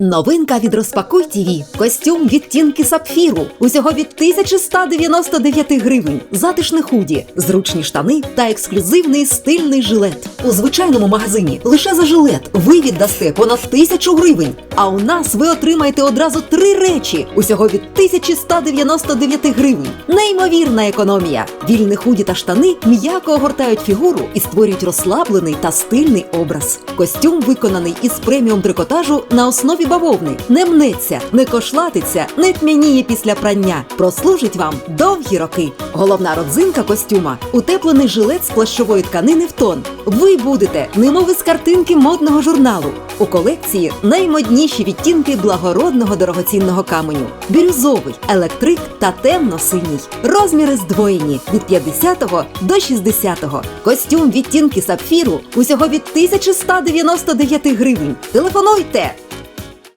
Новинка від Розпакуй ТІВІ. Костюм відтінки сапфіру. Усього від 1199 гривень. Затишне худі, зручні штани та ексклюзивний стильний жилет. У звичайному магазині лише за жилет ви віддасте понад тисячу гривень. А у нас ви отримаєте одразу три речі. Усього від 1199 гривень. Неймовірна економія. Вільне худі та штани м'яко огортають фігуру і створюють розслаблений та стильний образ. Костюм виконаний із преміум трикотажу на основі бавовни. Не мнеться, не кошлатиться, не тьмяніє після прання. Прослужить вам довгі роки. Головна родзинка костюма утеплений жилет з плащової тканини в тон. Ви будете, немов із картинки модного журналу. У колекції наймодніші відтінки благородного дорогоцінного каменю: бірюзовий, електрик та темно-синій. Розміри здвоєні від 50 до 60. Костюм відтінки сапфіру усього від 1199 гривень. Телефонуйте